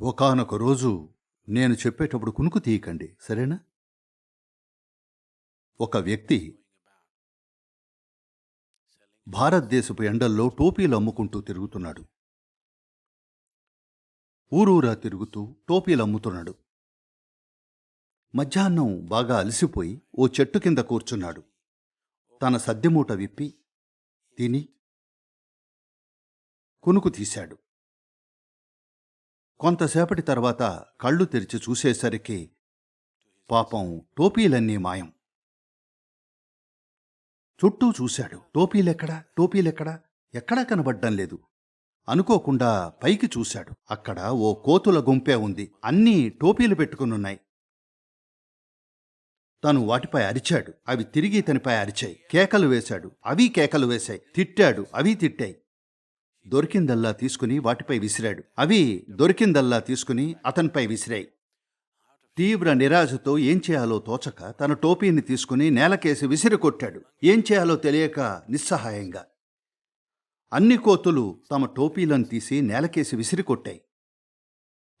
ఒకానొక రోజు నేను చెప్పేటప్పుడు కునుకు తీయకండి సరేనా? ఒక వ్యక్తి భారతదేశపు ఎండల్లో టోపీలు అమ్ముకుంటూ తిరుగుతున్నాడు. ఊరూరా తిరుగుతూ టోపీలు అమ్ముతున్నాడు. మధ్యాహ్నం బాగా అలసిపోయి ఓ చెట్టు కింద కూర్చున్నాడు. తన సద్దెమూట విప్పి తిని కునుకు తీశాడు. కొంతసేపటి తర్వాత కళ్ళు తెరిచి చూసేసరికి పాపం టోపీలన్నీ మాయం. చుట్టూ చూశాడు. టోపీలెక్కడా? టోపీలెక్కడా? ఎక్కడా కనబడ్డం లేదు. అనుకోకుండా పైకి చూశాడు. అక్కడ ఓ కోతుల గుంపే ఉంది. అన్నీ టోపీలు పెట్టుకునున్నాయి. తను వాటిపై అరిచాడు. అవి తిరిగి తనిపై అరిచాయి. కేకలు వేశాడు. అవి కేకలు వేశాయి. తిట్టాడు. అవి తిట్టాయి. దొరికిందల్లా తీసుకుని వాటిపై విసిరాడు. అవి దొరికిందల్లా తీసుకుని అతనిపై విసిరాయి. తీవ్ర నిరాశతో ఏం చేయాలో తోచక తన టోపీని తీసుకుని నేలకేసి విసిరి కొట్టాడు. ఏం చేయాలో తెలియక నిస్సహాయంగా అన్ని కోతులు తమ టోపీలను తీసి నేలకేసి విసిరి కొట్టాయి.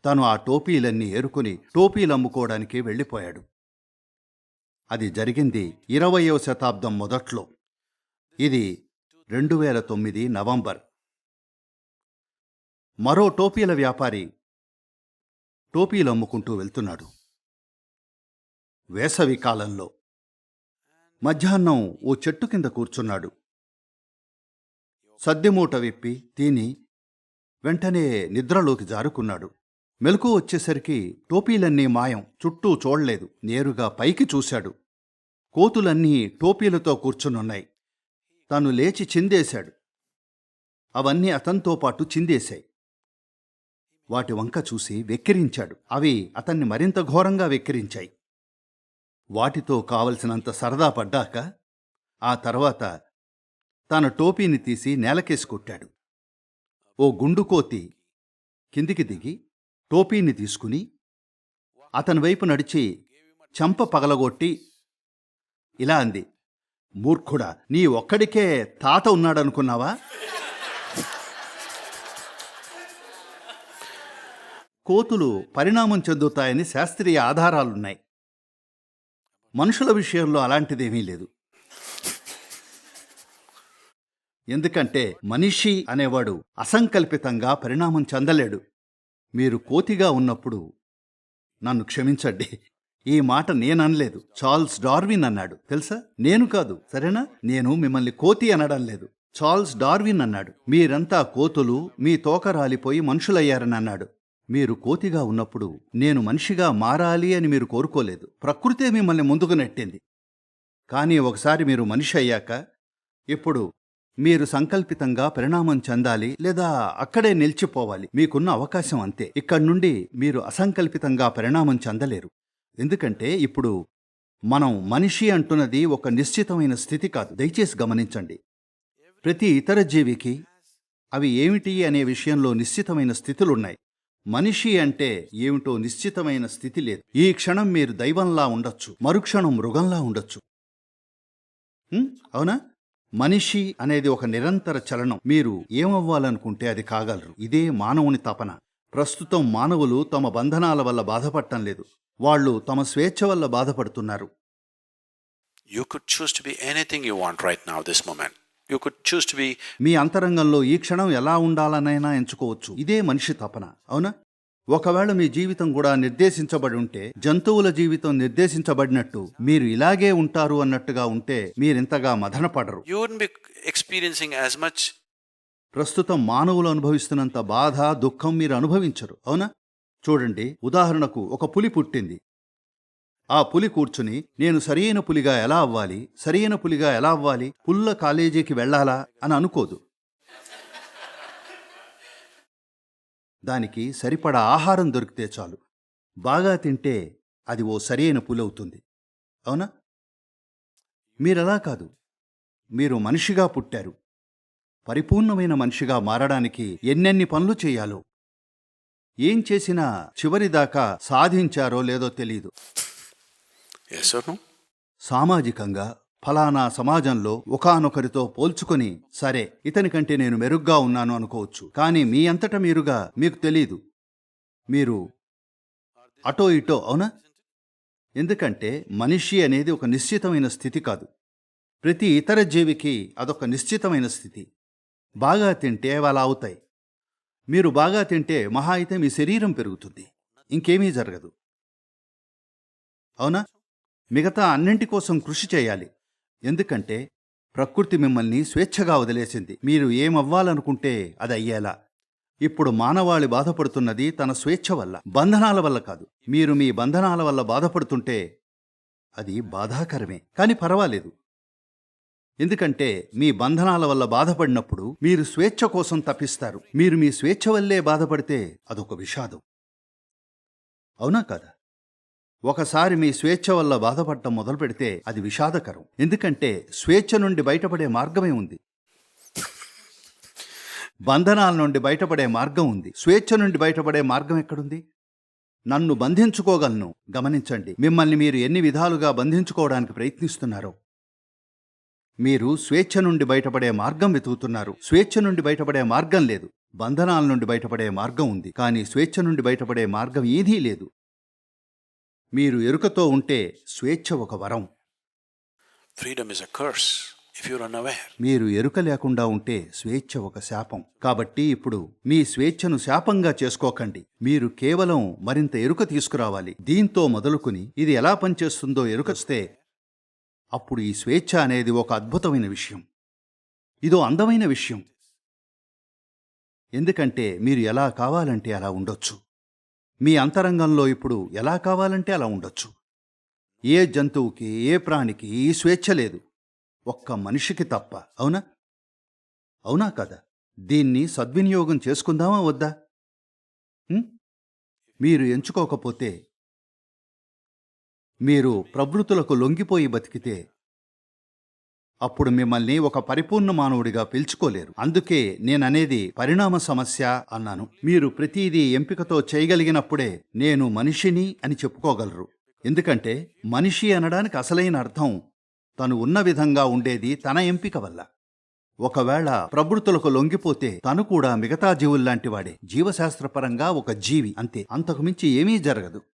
తను ఆ టోపీలన్నీ ఏరుకుని టోపీలు అమ్ముకోవడానికి వెళ్ళిపోయాడు. అది జరిగింది ఇరవయవ శతాబ్దం మొదట్లో. ఇది రెండు వేల తొమ్మిది నవంబర్. మరో టోపీల వ్యాపారి టోపీలు అమ్ముకుంటూ వెళ్తున్నాడు. వేసవి కాలంలో మధ్యాహ్నం ఓ చెట్టు కింద కూర్చున్నాడు. సద్దెమూట విప్పి తిని వెంటనే నిద్రలోకి జారుకున్నాడు. మెలకు వచ్చేసరికి టోపీలన్నీ మాయం చుట్టూ చూడలేదు. నేరుగా పైకి చూశాడు. కోతులన్నీ టోపీలతో కూర్చునున్నాయి. తాను లేచి చిందేశాడు. అవన్నీ అతనితో పాటు చిందేశాయి. వాటి వంక చూసి వెక్కిరించాడు. అవి అతన్ని మరింత ఘోరంగా వెక్కిరించాయి. వాటితో కావలసినంత సరదా పడ్డాక ఆ తర్వాత తన టోపీని తీసి నేలకేసి కొట్టాడు. ఓ గుండుకోతి కిందికి దిగి టోపీని తీసుకుని అతని వైపు నడిచి చెంప పగలగొట్టి ఇలా అంది మూర్ఖుడా నీ ఒక్కడికే తాత ఉన్నాడనుకున్నావా? కోతులు పరిణామం చెందుతాయని శాస్త్రీయ ఆధారాలున్నాయి. మనుషుల విషయంలో అలాంటిదేమీ లేదు. ఎందుకంటే మనిషి అనేవాడు అసంకల్పితంగా పరిణామం చెందలేడు. మీరు కోతిగా ఉన్నప్పుడు నన్ను క్షమించండి. ఈ మాట నేననలేదు. చార్ల్స్ డార్విన్ అన్నాడు. తెలుసా? నేను కాదు. సరేనా? నేను మిమ్మల్ని కోతి అనడం లేదు. చార్ల్స్ డార్విన్ అన్నాడు. మీరంతా కోతులు మీ తోక రాలిపోయి మనుషులయ్యారని అన్నాడు. మీరు కోతిగా ఉన్నప్పుడు నేను మనిషిగా మారాలి అని మీరు కోరుకోలేదు. ప్రకృతే మిమ్మల్ని ముందుకు నెట్టింది. కానీ ఒకసారి మీరు మనిషి అయ్యాక ఇప్పుడు మీరు సంకల్పితంగా పరిణామం చెందాలి లేదా అక్కడే నిలిచిపోవాలి. మీకున్న అవకాశం అంతే. ఇక్కడి నుండి మీరు అసంకల్పితంగా పరిణామం చెందలేరు. ఎందుకంటే ఇప్పుడు మనం మనిషి అంటున్నది ఒక నిశ్చితమైన స్థితి కాదు. దయచేసి గమనించండి. ప్రతి ఇతర జీవికి అవి ఏమిటి అనే విషయంలో నిశ్చితమైన స్థితులున్నాయి. మనిషి అంటే ఏమిటో నిశ్చితమైన స్థితి లేదు. ఈ క్షణం మీరు దైవంలా ఉండొచ్చు. మరుక్షణం మృగంలా ఉండొచ్చు. అవునా? మనిషి అనేది ఒక నిరంతర చలనం. మీరు ఏమవ్వాలనుకుంటే అది కాగలరు. ఇదే మానవుని తపన. ప్రస్తుతం మానవులు తమ బంధనాల వల్ల బాధపడటం లేదు. వాళ్ళు తమ స్వేచ్ఛ వల్ల బాధపడుతున్నారు. You could choose to be anything you want right now this moment You could choose to be మీ అంతరంగంలో ఈ క్షణం ఎలా ఉండాలనైనా ఎంచుకోవచ్చు. ఇదే మనిషి తపన. అవునా? ఒకవేళ మీ జీవితం కూడా నిర్దేశించబడి ఉంటే జంతువుల జీవితం నిర్దేశించబడినట్టు మీరు ఇలాగే ఉంటారు అన్నట్టుగా ఉంటే మీరింతగా wouldn't be experiencing as much ప్రస్తుతం మానవులు అనుభవిస్తున్నంత బాధ దుఃఖం మీరు అనుభవించరు. అవునా? చూడండి ఉదాహరణకు ఒక పులి పుట్టింది. ఆ పులి కూర్చుని నేను సరియైన పులిగా ఎలా అవ్వాలి? సరియైన పులిగా ఎలా అవ్వాలి? పుల్ల కాలేజీకి వెళ్ళాలా? అని అనుకోదు. దానికి సరిపడా ఆహారం దొరికితే చాలు. బాగా తింటే అది ఓ సరైన పులి అవుతుంది. అవునా? మీరలా కాదు. మీరు మనిషిగా పుట్టారు. పరిపూర్ణమైన మనిషిగా మారడానికి ఎన్నెన్ని పనులు చేయాలో ఏం చేసినా చివరిదాకా సాధించారో లేదో తెలీదు. సామాజికంగా ఫలానా సమాజంలో ఒకానొకరితో పోల్చుకొని సరే ఇతని కంటే నేను మెరుగ్గా ఉన్నాను అనుకోవచ్చు కానీ మీ అంతట మీరుగా మీకు తెలీదు. మీరు అటో ఇటో అవునా? ఎందుకంటే మనిషి అనేది ఒక నిశ్చితమైన స్థితి కాదు. ప్రతి ఇతర జీవికి అదొక నిశ్చితమైన స్థితి. బాగా తింటే అవి అలా అవుతాయి. మీరు బాగా తింటే మహా అయితే మీ శరీరం పెరుగుతుంది. ఇంకేమీ జరగదు. అవునా? మిగతా అన్నింటి కోసం కృషి చేయాలి. ఎందుకంటే ప్రకృతి మిమ్మల్ని స్వేచ్ఛగా వదిలేసింది. మీరు ఏమవ్వాలనుకుంటే అది అయ్యేలా. ఇప్పుడు మానవాళి బాధపడుతున్నది తన స్వేచ్ఛ వల్ల బంధనాల వల్ల కాదు. మీరు మీ బంధనాల వల్ల బాధపడుతుంటే అది బాధాకరమే. కానీ పర్వాలేదు. ఎందుకంటే మీ బంధనాల వల్ల బాధపడినప్పుడు మీరు స్వేచ్ఛ కోసం తప్పిస్తారు. మీరు మీ స్వేచ్ఛ వల్లే బాధపడితే అదొక విషాదం. అవునా కదా? ఒకసారి మీ స్వేచ్ఛ వల్ల బాధపడటం మొదలు పెడితే అది విషాదకరం. ఎందుకంటే స్వేచ్ఛ నుండి బయటపడే మార్గమే ఉంది. బంధనాల నుండి బయటపడే మార్గం ఉంది. స్వేచ్ఛ నుండి బయటపడే మార్గం ఎక్కడుంది? నన్ను బంధించుకోగలను. గమనించండి మిమ్మల్ని మీరు ఎన్ని విధాలుగా బంధించుకోవడానికి ప్రయత్నిస్తున్నారో. మీరు స్వేచ్ఛ నుండి బయటపడే మార్గం వెతుకుతున్నారు. స్వేచ్ఛ నుండి బయటపడే మార్గం లేదు. బంధనాల నుండి బయటపడే మార్గం ఉంది. కానీ స్వేచ్ఛ నుండి బయటపడే మార్గం ఏదీ లేదు. మీరు ఎరుకతో ఉంటే స్వేచ్ఛ ఒక వరం. Is a curse if you're unaware. మీరు ఎరుక లేకుండా ఉంటే స్వేచ్ఛ ఒక శాపం. కాబట్టి ఇప్పుడు మీ స్వేచ్ఛను శాపంగా చేసుకోకండి. మీరు కేవలం మరింత ఎరుక తీసుకురావాలి. దీంతో మొదలుకుని ఇది ఎలా పనిచేస్తుందో ఎరుకొస్తే అప్పుడు ఈ స్వేచ్ఛ అనేది ఒక అద్భుతమైన విషయం. ఇదో అందమైన విషయం. ఎందుకంటే మీరు ఎలా కావాలంటే అలా ఉండొచ్చు. మీ అంతరంగంలో ఇప్పుడు ఎలా కావాలంటే అలా ఉండొచ్చు. ఏ జంతువుకి ఏ ప్రాణికి ఈ స్వేచ్ఛ లేదు. ఒక్క మనిషికి తప్ప అవునా? అవునా కదా? దీన్ని సద్వినియోగం చేసుకుందామా వద్దా? మీరు ఎంచుకోకపోతే మీరు ప్రవృత్తులకు లొంగిపోయి బతికితే అప్పుడు మిమ్మల్ని ఒక పరిపూర్ణ మానవుడిగా పిలుచుకోలేరు. అందుకే నేననేది పరిణామ సమస్య అన్నాను. మీరు ప్రతిదీ ఎంపికతో చేయగలిగినప్పుడే నేను మనిషిని అని చెప్పుకోగలరు. ఎందుకంటే మనిషి అనడానికి అసలైన అర్థం తను ఉన్న విధంగా ఉండేది తన ఎంపిక వల్ల. ఒకవేళ ప్రవృత్తులకు లొంగిపోతే తను కూడా మిగతా జీవుల్లాంటివాడే జీవశాస్త్రపరంగా ఒక జీవి అంతే. అంతకుమించి ఏమీ జరగదు.